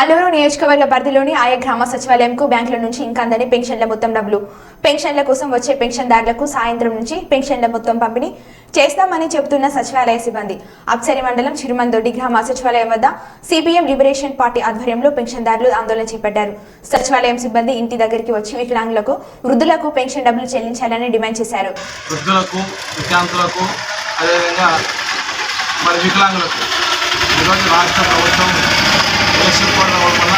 అల్లూరు నియోజకవర్గ పరిధిలోని ఆయా గ్రామ సచివాలయంకు బ్యాంకుల నుంచి ఇంకా అందని పెన్షన్ల మొత్తం డబ్బులు పెన్షన్ల కోసం వచ్చే పెన్షన్దారులకు సాయంత్రం నుంచి పెన్షన్ల మొత్తం పంపిణీ చేస్తామని చెబుతున్న సచివాలయ సిబ్బంది. అప్సరి మండలం చిరుమందొడ్డి గ్రామ సచివాలయం వద్ద సిపిఎం లిబరేషన్ పార్టీ ఆధ్వర్యంలో పెన్షన్దారులు ఆందోళన చేపట్టారు. సచివాలయం సిబ్బంది ఇంటి దగ్గరికి వచ్చి వికలాంగులకు వృద్ధులకు పెన్షన్ డబ్బులు చెల్లించాలని డిమాండ్ చేశారు. వృద్ధులకు అదేవిధంగా మరి వికలాంగులకు. ఈరోజు రాష్ట్ర ప్రభుత్వం ఎలక్షన్ కోడ్ రావడం వల్ల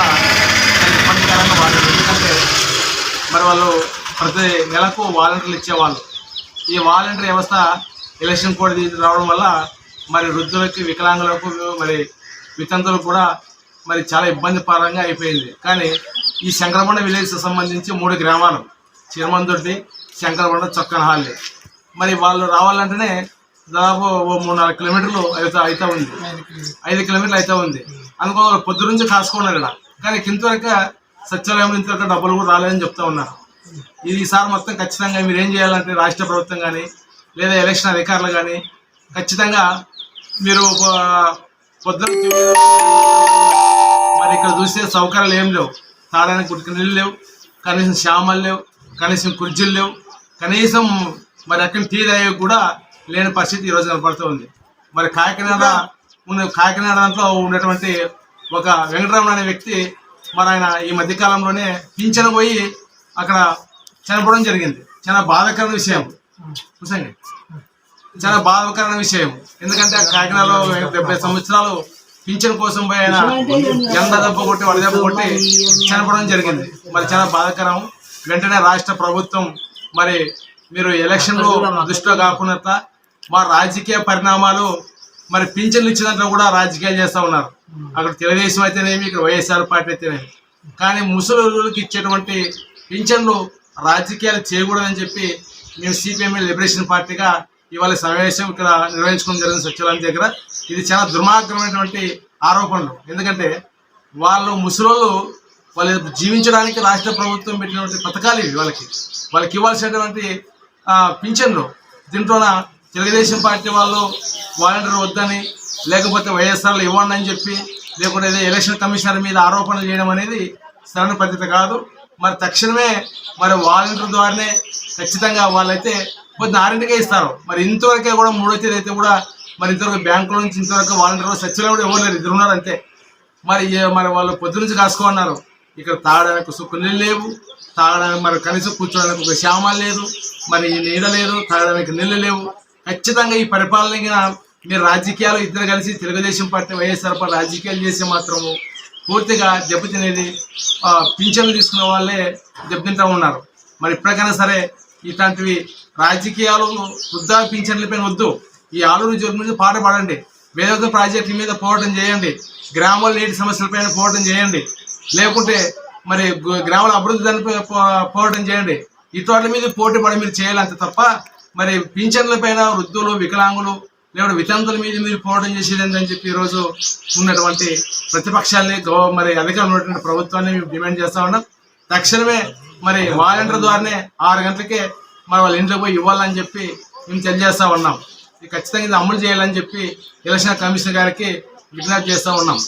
చాలా ఇబ్బందికరంగా మారింది ఎందుకంటే మరి వాళ్ళు ప్రతి నెలకు వాలంటీర్లు ఇచ్చేవాళ్ళు. ఈ వాలంటీర్ వ్యవస్థ ఎలక్షన్ కోడ్ రావడం వల్ల మరి వృద్ధులకి వికలాంగులకు మరి వితంతులకు కూడా మరి చాలా ఇబ్బంది పరంగా అయిపోయింది. కానీ ఈ శంకరమండ విలేజ్ సంబంధించి మూడు గ్రామాలు. చిరమందొడ్డి శంకరమండ చొక్కనహాల్లి. మరి వాళ్ళు రావాలంటేనే దాదాపు ఓ మూడు నాలుగు కిలోమీటర్లు అయితే అయితే ఉంది. ఐదు కిలోమీటర్లు అయితే ఉంది. అనుకో పొద్దు నుంచి కాసుకున్నారు ఇలా. కానీ ఇంతవరకు సచివాలయం ఇంతవరకు డబ్బులు కూడా రాలేదని చెప్తా ఉన్నారు ఇది ఈసారి మొత్తం ఖచ్చితంగా మీరు ఏం చేయాలంటే రాష్ట్ర ప్రభుత్వం కానీ లేదా ఎలక్షన్ అధికారులు కానీ ఖచ్చితంగా మీరు పొద్దు పొద్దున మరి ఇక్కడ చూస్తే సౌకర్యాలు ఏం లేవు. తాగడానికి గుడికి నీళ్ళు లేవు కనీసం శ్యామలు లేవు కనీసం కుర్చీలు లేవు. కనీసం మరి అక్కడ టీ తాగే కూడా లేని పరిస్థితి ఈరోజు కనపడుతూ ఉంది. మరి కాకినాడ ఉన్న కాకినాడ దాంట్లో ఉన్నటువంటి ఒక వెంకటరమణ అనే వ్యక్తి మరి ఆయన ఈ మధ్యకాలంలోనే పింఛన పోయి అక్కడ చనిపోవడం జరిగింది. చాలా బాధాకరమైన విషయం. చూసండి. చాలా బాధాకరమైన విషయం. ఎందుకంటే కాకినాడలో డెబ్బై సంవత్సరాలు పింఛన్ కోసం పోయి ఆయన ఎండ దెబ్బ కొట్టి వడ దెబ్బ కొట్టి చనిపోవడం జరిగింది. మరి చాలా బాధాకరం. వెంటనే రాష్ట్ర ప్రభుత్వం మరి మీరు ఎలక్షన్లు దృష్టిలో కాకుండా మా రాజకీయ పరిణామాలు మరి పింఛన్లు ఇచ్చినట్లు కూడా రాజకీయాలు చేస్తూ ఉన్నారు. అక్కడ తెలుగుదేశం అయితేనేమి ఇక్కడ వైఎస్ఆర్ పార్టీ అయితేనేమి. కానీ ముసలికి ఇచ్చేటువంటి పింఛన్లు రాజకీయాలు చేయకూడదని చెప్పి మేము సిపిఎం లిబరేషన్ పార్టీగా ఇవాళ సమావేశం ఇక్కడ నిర్వహించుకోవడం జరిగింది సచివాలయం దగ్గర. ఇది చాలా దుర్మార్గమైనటువంటి ఆరోపణలు. ఎందుకంటే వాళ్ళు ముసలోళ్ళు వాళ్ళు జీవించడానికి రాష్ట్ర ప్రభుత్వం పెట్టినటువంటి పథకాలు ఇవి వాళ్ళకి. వాళ్ళకి ఇవ్వాల్సినటువంటి పింఛన్లు. దీంట్లోన తెలుగుదేశం పార్టీ వాళ్ళు వాలంటీర్ వద్దని లేకపోతే వైఎస్ఆర్లు ఇవ్వండి అని చెప్పి లేకుంటే ఎలక్షన్ కమిషనర్ మీద ఆరోపణలు చేయడం అనేది సరైన పద్ధతి కాదు. మరి తక్షణమే మరి వాలంటీర్ ద్వారానే ఖచ్చితంగా వాళ్ళైతే కొద్ది ఆరింటికే ఇస్తారు. మరి ఇంతవరకే కూడా మూడో తేదీ అయితే కూడా మరి ఇంతవరకు బ్యాంకుల నుంచి ఇంతవరకు వాలంటీర్లు సచివాలయం కూడా ఎవరు లేరు ఇద్దరు ఉన్నారు అంతే. మరి మరి వాళ్ళు పొద్దు నుంచి కాసుకోమన్నారు. ఇక్కడ తాగడానికి సుక్కు నీళ్ళు లేవు. తాగడానికి మరి కనీసం కూర్చోడానికి ఒక శ్యామాలు లేదు. మరి నీడ లేదు. తాగడానికి నీళ్ళు లేవు. ఖచ్చితంగా ఈ పరిపాలన మీరు రాజకీయాలు ఇద్దరు కలిసి తెలుగుదేశం పార్టీ వైఎస్ఆర్ పార్టీ రాజకీయాలు చేసే మాత్రము పూర్తిగా దెబ్బతినేది పింఛన్లు తీసుకునే వాళ్ళే దెబ్బతింటూ ఉన్నారు. మరి ఇప్పటికైనా సరే ఇట్లాంటివి రాజకీయాలు వృద్ధా పింఛన్లపైన వద్దు. ఈ ఆలూరు జోరు మీద పాట పాడండి. వేదోగ ప్రాజెక్టుల మీద పోరాటం చేయండి. గ్రామాల నీటి సమస్యలపైన పోరాటం చేయండి. లేకుంటే మరి గ్రామాల అభివృద్ధి దానిపై పో- పోరాటం చేయండి. ఇటువంటి మీద పోటీ పడి మీరు చేయాలంతే తప్ప మరి పింఛన్ల పైన వృద్ధులు వికలాంగులు లేకపోతే వితంతుల మీద మీరు పోరాటం చేసేది అని చెప్పి ఈరోజు ఉన్నటువంటి ప్రతిపక్షాలని గవ మరి అధికారంలో ఉన్నటువంటి ప్రభుత్వాన్ని మేము డిమాండ్ చేస్తా ఉన్నాం. తక్షణమే మరి వాలంటీర్ ద్వారానే ఆరు గంటలకే మరి వాళ్ళ ఇంట్లో పోయి ఇవ్వాలని చెప్పి మేము తెలియజేస్తా ఉన్నాం. ఇది ఖచ్చితంగా ఇది అమలు చేయాలని చెప్పి ఎలక్షన్ కమిషనర్ గారికి విజ్ఞప్తి చేస్తూ ఉన్నాం.